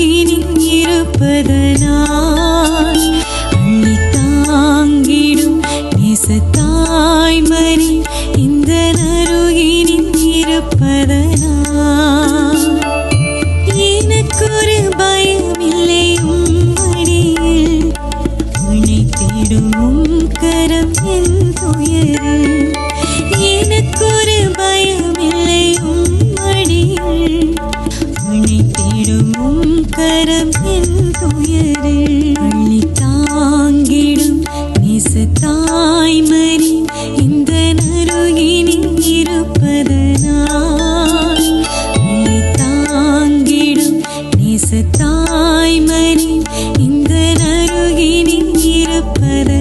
உலகினில் இருப்பதனால் அள்ளி தாங்கிடும் நேசத்தாய்மரி இந்த அருகினில் இருப்பதனால் தரும் என் துயரில். அள்ளி தாங்கிடும் நேச தாய்மரி இந்த நருகினி இருப்பதனால். அள்ளி தாங்கிடும் நேச தாய்மரி இந்த நருகினி இருப்பதனால்.